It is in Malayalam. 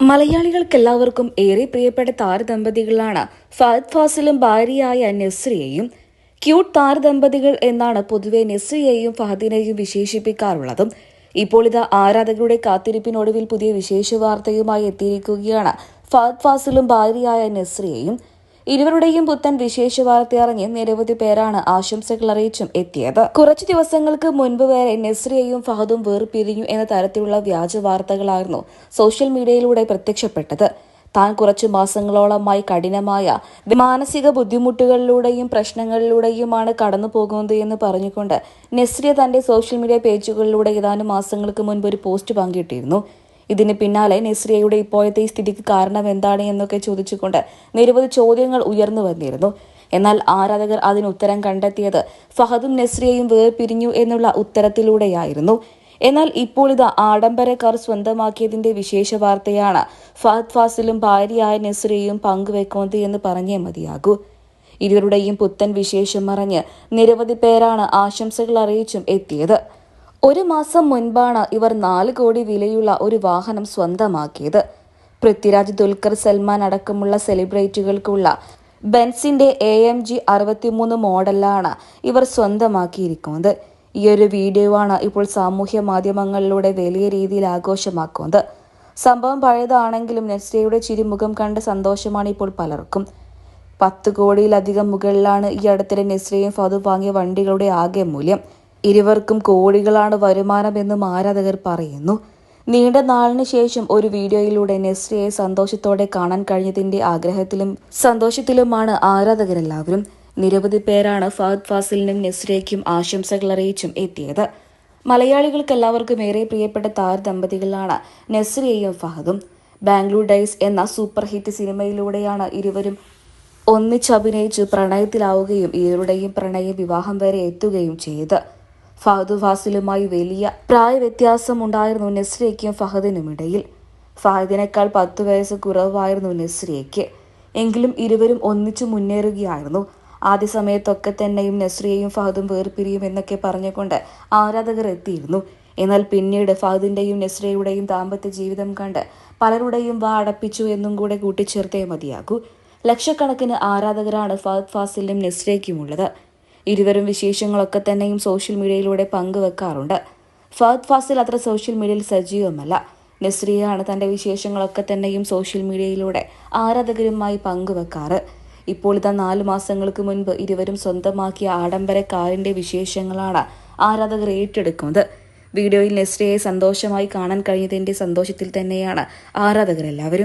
മലയാളികൾക്കെല്ലാവർക്കും ഏറെ പ്രിയപ്പെട്ട താരദമ്പതികളാണ് ഫഹദ് ഫാസിലും ഭാര്യയായ നെസ്രിയയും. ക്യൂട്ട് താരദമ്പതികൾ എന്നാണ് പൊതുവെ നെസ്രിയെയും ഫഹദിനെയും വിശേഷിപ്പിക്കാറുള്ളതും. ഇപ്പോൾ ഇത് ആരാധകരുടെ കാത്തിരിപ്പിനൊടുവിൽ പുതിയ വിശേഷ വാർത്തയുമായി എത്തിയിരിക്കുകയാണ് ഫഹദ് ഫാസിലും ഭാര്യയായ നെസ്രിയയും. ഇരുവരുടെയും പുത്തൻ വിശേഷ വാർത്തയറിഞ്ഞ് നിരവധി പേരാണ് ആശംസകൾ അറിയിച്ചും എത്തിയത്. കുറച്ചു ദിവസങ്ങൾക്ക് മുൻപ് വരെ നെസ്രിയയും ഫഹദും വേർപിരിഞ്ഞു എന്ന തരത്തിലുള്ള വ്യാജ വാർത്തകളായിരുന്നു സോഷ്യൽ മീഡിയയിലൂടെ പ്രത്യക്ഷപ്പെട്ടത്. താൻ കുറച്ചു മാസങ്ങളോളമായി കഠിനമായ മാനസിക ബുദ്ധിമുട്ടുകളിലൂടെയും പ്രശ്നങ്ങളിലൂടെയുമാണ് കടന്നു പോകുന്നത് എന്ന് പറഞ്ഞുകൊണ്ട് നെസ്രിയ തന്റെ സോഷ്യൽ മീഡിയ പേജുകളിലൂടെ ഏതാനും മാസങ്ങൾക്ക് മുൻപ് ഒരു പോസ്റ്റ് പങ്കിട്ടിരുന്നു. ഇതിന് പിന്നാലെ നെസ്രിയയുടെ ഇപ്പോഴത്തെ സ്ഥിതിക്ക് കാരണം എന്താണ് എന്നൊക്കെ ചോദിച്ചുകൊണ്ട് നിരവധി ചോദ്യങ്ങൾ ഉയർന്നു വന്നിരുന്നു. എന്നാൽ ആരാധകർ അതിന് ഉത്തരം കണ്ടെത്തിയത് ഫഹദും നെസ്രിയയും വേർപിരിഞ്ഞു എന്നുള്ള ഉത്തരത്തിലൂടെയായിരുന്നു. എന്നാൽ ഇപ്പോൾ ഇത് ആഡംബരക്കാർ സ്വന്തമാക്കിയതിന്റെ വിശേഷ വാർത്തയാണ്. ഫഹദ് ഫാസിലും ഭാര്യയായ നെസ്രിയയും പങ്കുവെക്കുന്നത് എന്ന് പറഞ്ഞേ മതിയാകൂ. ഇരുവരുടെയും പുത്തൻ വിശേഷം അറിഞ്ഞ് നിരവധി പേരാണ് ആശംസകൾ അറിയിച്ചും എത്തിയത്. ഒരു മാസം മുൻപാണ് ഇവർ നാല് കോടി വിലയുള്ള ഒരു വാഹനം സ്വന്തമാക്കിയത്. പൃഥ്വിരാജ് ദുൽഖർ സൽമാൻ അടക്കമുള്ള സെലിബ്രിറ്റികൾക്കുള്ള ബെൻസിന്റെ എ എം ജി അറുപത്തിമൂന്ന് മോഡലാണ് ഇവർ സ്വന്തമാക്കിയിരിക്കുന്നത്. ഈ ഒരു വീഡിയോ ആണ് ഇപ്പോൾ സാമൂഹ്യ മാധ്യമങ്ങളിലൂടെ വലിയ രീതിയിൽ ആഘോഷമാക്കുന്നത്. സംഭവം പഴയതാണെങ്കിലും നെസ്റ്റയുടെ ചിരിമുഖം കണ്ട സന്തോഷമാണ് ഇപ്പോൾ പലർക്കും. പത്ത് കോടിയിലധികം മുകളിലാണ് ഈ അടുത്തിടെ നെസ്റ്റയും ഫതു വാങ്ങിയ വണ്ടികളുടെ ആകെ മൂല്യം. ഇരുവർക്കും കോടികളാണ് വരുമാനമെന്നും ആരാധകർ പറയുന്നു. നീണ്ട നാളിന് ശേഷം ഒരു വീഡിയോയിലൂടെ നെസ്രിയെ സന്തോഷത്തോടെ കാണാൻ കഴിഞ്ഞതിന്റെ ആഗ്രഹത്തിലും സന്തോഷത്തിലുമാണ് ആരാധകരെല്ലാവരും. നിരവധി പേരാണ് ഫഹദ് ഫാസിലിനും നെസ്രിയയ്ക്കും ആശംസകൾ അറിയിച്ചും എത്തിയത്. മലയാളികൾക്ക് എല്ലാവർക്കും ഏറെ പ്രിയപ്പെട്ട താരദമ്പതികളാണ് നെസ്രിയയും ഫഹദും. ബാംഗ്ലൂർ ഡൈസ് എന്ന സൂപ്പർ ഹിറ്റ് സിനിമയിലൂടെയാണ് ഇരുവരും ഒന്നിച്ചഭിനയിച്ച് പ്രണയത്തിലാവുകയും ഇരുവരുടെയും പ്രണയ വിവാഹം വരെ എത്തുകയും ചെയ്ത് ഫഹദ് ഫാസിലുമായി വലിയ പ്രായ വ്യത്യാസമുണ്ടായിരുന്നു നെസ്രിയയ്ക്കും ഫഹദിനും ഇടയിൽ. ഫഹദിനേക്കാൾ പത്ത് വയസ്സ് കുറവായിരുന്നു നെസ്രിയയ്ക്ക്. എങ്കിലും ഇരുവരും ഒന്നിച്ചു മുന്നേറുകയായിരുന്നു. ആദ്യ സമയത്തൊക്കെ തന്നെയും നെസ്രിയയും ഫഹദും വേർപിരിയും എന്നൊക്കെ പറഞ്ഞുകൊണ്ട് ആരാധകർ എത്തിയിരുന്നു. എന്നാൽ പിന്നീട് ഫഹദിന്റെയും നെസ്രിയയുടെയും ദാമ്പത്യ ജീവിതം കണ്ട് പലരുടെയും വാ അടപ്പിച്ചു എന്നും കൂടെ കൂട്ടിച്ചേർത്തേ മതിയാകൂ. ലക്ഷക്കണക്കിന് ആരാധകരാണ് ഫഹദ് ഫാസിലിനും നെസ്രിയയ്ക്കുമുള്ളത്. ഇരുവരും വിശേഷങ്ങളൊക്കെ തന്നെയും സോഷ്യൽ മീഡിയയിലൂടെ പങ്കുവെക്കാറുണ്ട്. ഫഹദ് ഫാസിൽ അത്ര സോഷ്യൽ മീഡിയയിൽ സജീവമല്ല. നസ്രിയാണ് തന്റെ വിശേഷങ്ങളൊക്കെ തന്നെയും സോഷ്യൽ മീഡിയയിലൂടെ ആരാധകരുമായി പങ്കുവെക്കാറ്. ഇപ്പോൾ ഇതാ നാലു മാസങ്ങൾക്ക് മുൻപ് ഇരുവരും സ്വന്തമാക്കിയ ആഡംബര കാറിന്റെ വിശേഷങ്ങളാണ് ആരാധകർ ഏറ്റെടുക്കുന്നത്. വീഡിയോയിൽ നെസ്രിയെ സന്തോഷമായി കാണാൻ കഴിഞ്ഞതിന്റെ സന്തോഷത്തിൽ തന്നെയാണ് ആരാധകരെല്ലാവരും